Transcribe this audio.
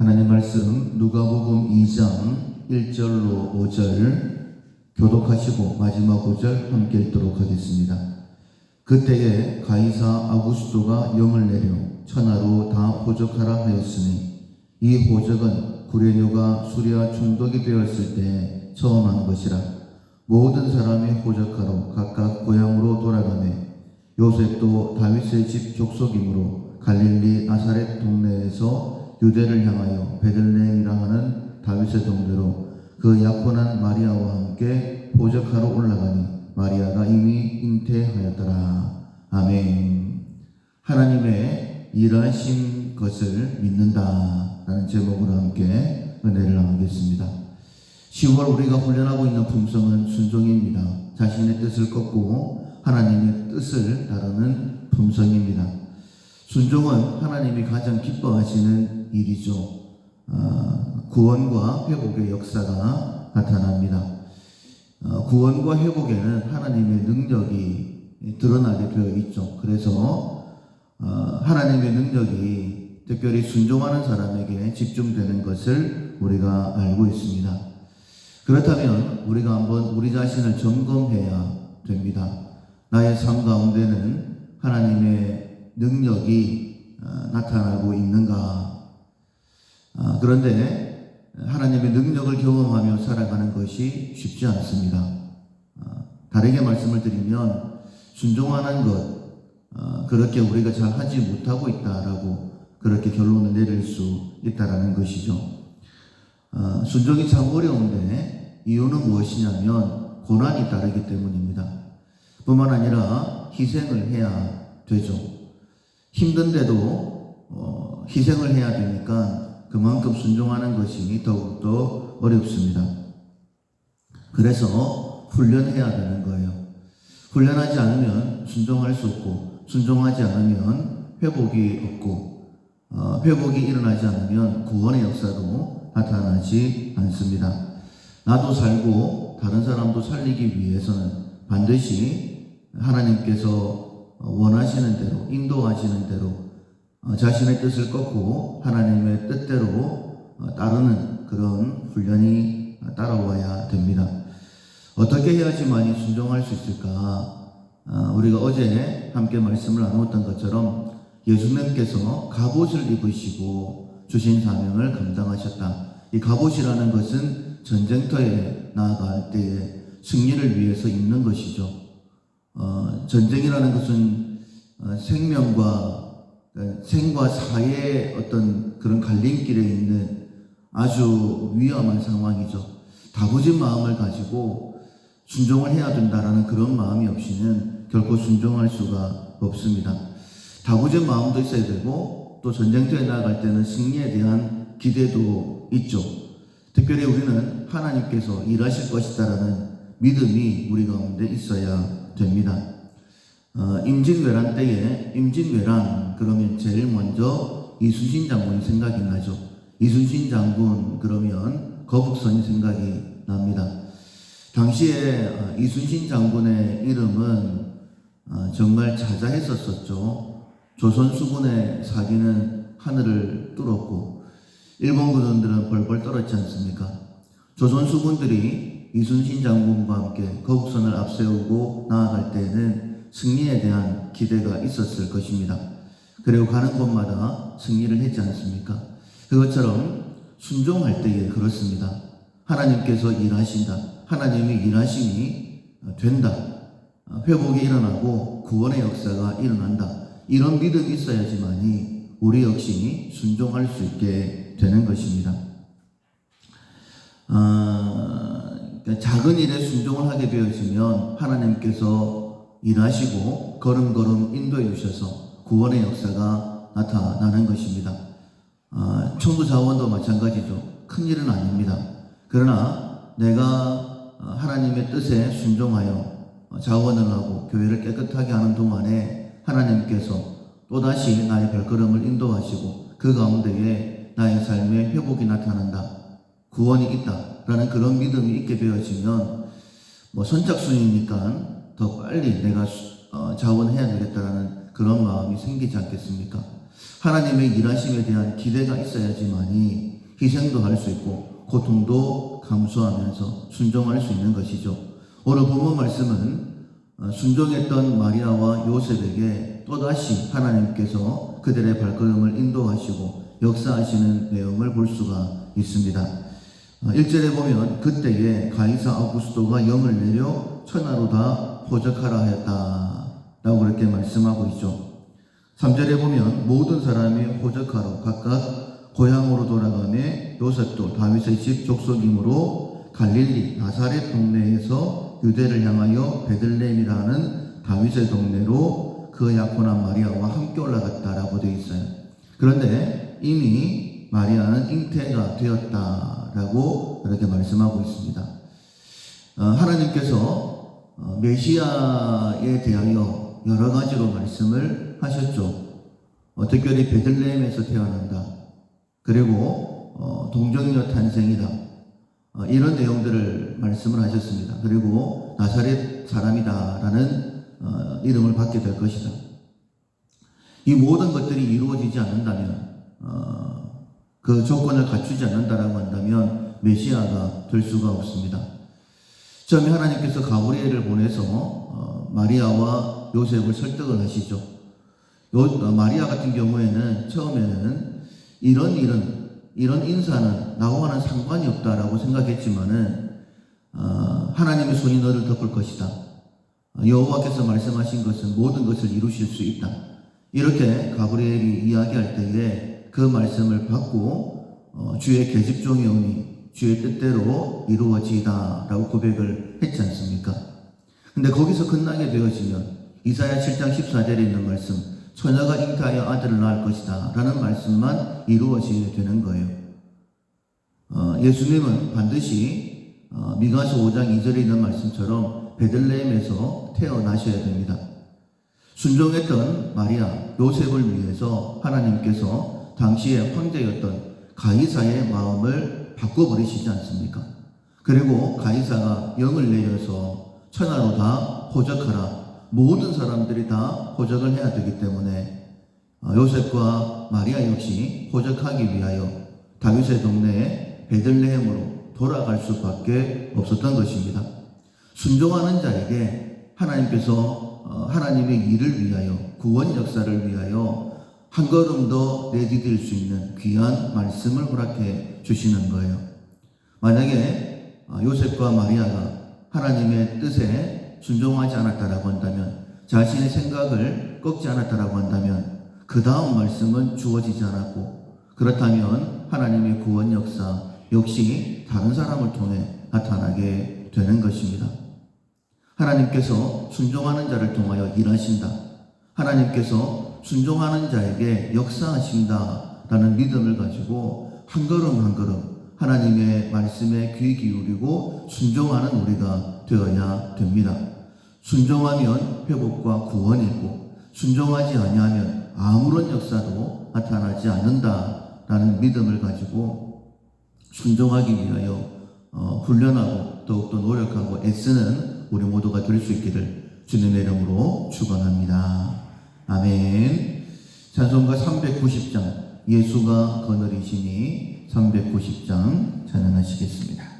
하나님 말씀 누가복음 2장 1절로 5절 교독하시고 마지막 5절 함께 읽도록 하겠습니다. 그때에 가이사 아구스도가 영을 내려 천하로 다 호적하라 하였으니 이 호적은 구레뇨가 수리아 총독이 되었을 때 처음 한 것이라 모든 사람이 호적하러 각각 고향으로 돌아가매 요셉도 다윗의 집 족속이므로 갈릴리 나사렛 동네에서 유대를 향하여 베들레헴이라 하는 다윗의 동네로 그 약혼한 마리아와 함께 호적하러 올라가니 마리아가 이미 잉태하였더라. 아멘. 하나님의 일하신 것을 믿는다. 라는 제목으로 함께 은혜를 나누겠습니다. 10월 우리가 훈련하고 있는 품성은 순종입니다. 자신의 뜻을 꺾고 하나님의 뜻을 따르는 품성입니다. 순종은 하나님이 가장 기뻐하시는 일이죠. 어, 구원과 회복의 역사가 나타납니다. 어, 구원과 회복에는 하나님의 능력이 드러나게 되어 있죠. 그래서 어, 하나님의 능력이 특별히 순종하는 사람에게 집중되는 것을 우리가 알고 있습니다. 그렇다면 우리가 한번 우리 자신을 점검해야 됩니다. 나의 삶 가운데는 하나님의 능력이 어, 나타나고 있는가? 아, 그런데 하나님의 능력을 경험하며 살아가는 것이 쉽지 않습니다. 아, 다르게 말씀을 드리면 순종하는 것 어, 그렇게 우리가 잘 하지 못하고 있다라고 그렇게 결론을 내릴 수 있다라는 것이죠. 어, 순종이 참 어려운데 이유는 무엇이냐면 고난이 따르기 때문입니다. 뿐만 아니라 희생을 해야 되죠. 힘든데도 어, 희생을 해야 되니까 그만큼 순종하는 것이 더욱더 어렵습니다. 그래서 훈련해야 되는 거예요. 훈련하지 않으면 순종할 수 없고 순종하지 않으면 회복이 없고 어, 회복이 일어나지 않으면 구원의 역사도 나타나지 않습니다. 나도 살고 다른 사람도 살리기 위해서는 반드시 하나님께서 원하시는 대로 인도하시는 대로 어, 자신의 뜻을 꺾고 하나님의 뜻대로 어, 따르는 그런 훈련이 따라와야 됩니다. 어떻게 해야지만이 순종할 수 있을까? 아, 우리가 어제 함께 말씀을 나누었던 것처럼 예수님께서 갑옷을 입으시고 주신 사명을 감당하셨다. 이 갑옷이라는 것은 전쟁터에 나아갈 때에 승리를 위해서 입는 것이죠. 어, 전쟁이라는 것은 어, 생명과 어, 생과 사의 어떤 그런 갈림길에 있는 아주 위험한 상황이죠. 다부진 마음을 가지고 순종을 해야 된다라는 그런 마음이 없이는 결코 순종할 수가 없습니다. 다부진 마음도 있어야 되고 또 전쟁터에 나아갈 때는 승리에 대한 기대도 있죠. 특별히 우리는 하나님께서 일하실 것이다라는 믿음이 우리 가운데 있어야 됩니다. 어, 임진왜란 때에 임진왜란 그러면 제일 먼저 이순신 장군이 생각이 나죠. 이순신 장군 그러면 거북선이 생각이 납니다. 당시에 어, 이순신 장군의 이름은 어, 정말 자자했었었죠. 조선 수군의 사기는 하늘을 뚫었고 일본 군원들은 벌벌 떨었지 않습니까? 조선 수군들이 이순신 장군과 함께 거북선을 앞세우고 나아갈 때에는 승리에 대한 기대가 있었을 것입니다. 그리고 가는 곳마다 승리를 했지 않습니까? 그것처럼 순종할 때에 그렇습니다. 하나님께서 일하신다. 하나님이 일하심이 된다. 회복이 일어나고 구원의 역사가 일어난다. 이런 믿음이 있어야지만이 우리 역시 순종할 수 있게 되는 것입니다. 아, 그러니까 작은 일에 순종을 하게 되어지면 하나님께서 일하시고 걸음걸음 인도해 주셔서 구원의 역사가 나타나는 것입니다. 아, 청구 자원도 마찬가지죠. 큰 일은 아닙니다. 그러나 내가 하나님의 뜻에 순종하여 자원을 하고 교회를 깨끗하게 하는 동안에 하나님께서 또다시 나의 발걸음을 인도하시고 그 가운데에 나의 삶의 회복이 나타난다. 구원이 있다 라는 그런 믿음이 있게 되어지면 뭐 선착순이니까 더 빨리 내가 수- 어, 자원해야 되겠다라는 그런 마음이 생기지 않겠습니까? 하나님의 일하심에 대한 기대가 있어야지만이 희생도 할 수 있고 고통도 감수하면서 순종할 수 있는 것이죠. 오늘 본문 말씀은 어, 순종했던 마리아와 요셉에게 또다시 하나님께서 그들의 발걸음을 인도하시고 역사하시는 내용을 볼 수가 있습니다. 1절에 보면 그때에 가이사 아우구스도가 영을 내려 천하로 다 포적하라 하였다 라고 그렇게 말씀하고 있죠. 3절에 보면 모든 사람이 포적하러 각각 고향으로 돌아가며 요셉도 다윗의 집 족속이므로 갈릴리 나사렛 동네에서 유대를 향하여 베들레헴이라는 다윗의 동네로 그 약혼한 마리아와 함께 올라갔다라고 되어 있어요. 그런데 이미 마리아는 잉태가 되었다라고 이렇게 말씀하고 있습니다. 어, 하나님께서 어, 메시아에 대하여 여러 가지로 말씀을 하셨죠. 어, 특별히 베들레헴에서 태어난다. 그리고 어, 동정녀 탄생이다. 어, 이런 내용들을 말씀을 하셨습니다. 그리고 나사렛 사람이다라는 어, 이름을 받게 될 것이다. 이 모든 것들이 이루어지지 않는다면 어, 그 조건을 갖추지 않는다라고 한다면 메시아가 될 수가 없습니다. 처음에 하나님께서 가브리엘을 보내서 어, 마리아와 요셉을 설득을 하시죠. 요, 어, 마리아 같은 경우에는 처음에는 이런 일은 이런 인사는 나와는 상관이 없다라고 생각했지만은 어, 하나님의 손이 너를 덮을 것이다. 어, 여호와께서 말씀하신 것은 모든 것을 이루실 수 있다. 이렇게 가브리엘이 이야기할 때에 그 말씀을 받고 어, 주의 계집종이 오니 주의 뜻대로 이루어지다 라고 고백을 했지 않습니까? 근데 거기서 끝나게 되어지면 이사야 7장 14절에 있는 말씀 처녀가 잉태하여 아들을 낳을 것이다 라는 말씀만 이루어지게 되는 거예요. 어, 예수님은 반드시 어, 미가서 5장 2절에 있는 말씀처럼 베들레헴에서 태어나셔야 됩니다. 순종했던 마리아, 요셉을 위해서 하나님께서 당시의 황제였던 가이사의 마음을 바꿔버리시지 않습니까? 그리고 가이사가 영을 내려서 천하로 다 포적하라. 모든 사람들이 다 포적을 해야 되기 때문에 어, 요셉과 마리아 역시 포적하기 위하여 다윗의 동네에 베들레헴으로 돌아갈 수밖에 없었던 것입니다. 순종하는 자에게 하나님께서 어, 하나님의 일을 위하여 구원 역사를 위하여 한 걸음 더 내디딜 수 있는 귀한 말씀을 허락해 주시는 거예요. 만약에 어, 요셉과 마리아가 하나님의 뜻에 순종하지 않았다라고 한다면 자신의 생각을 꺾지 않았다라고 한다면 그 다음 말씀은 주어지지 않았고 그렇다면 하나님의 구원 역사 역시 다른 사람을 통해 나타나게 되는 것입니다. 하나님께서 순종하는 자를 통하여 일하신다. 하나님께서 순종하는 자에게 역사하신다라는 믿음을 가지고 한 걸음 한 걸음 하나님의 말씀에 귀 기울이고 순종하는 우리가 되어야 됩니다. 순종하면 회복과 구원이 있고 순종하지 아니하면 아무런 역사도 나타나지 않는다라는 믿음을 가지고 순종하기 위하여 어, 훈련하고 더욱더 노력하고 애쓰는 우리 모두가 될 수 있기를 주님의 이름으로 축원합니다. 아멘. 찬송가 390장 예수가 거느리시니 390장 찬양하시겠습니다.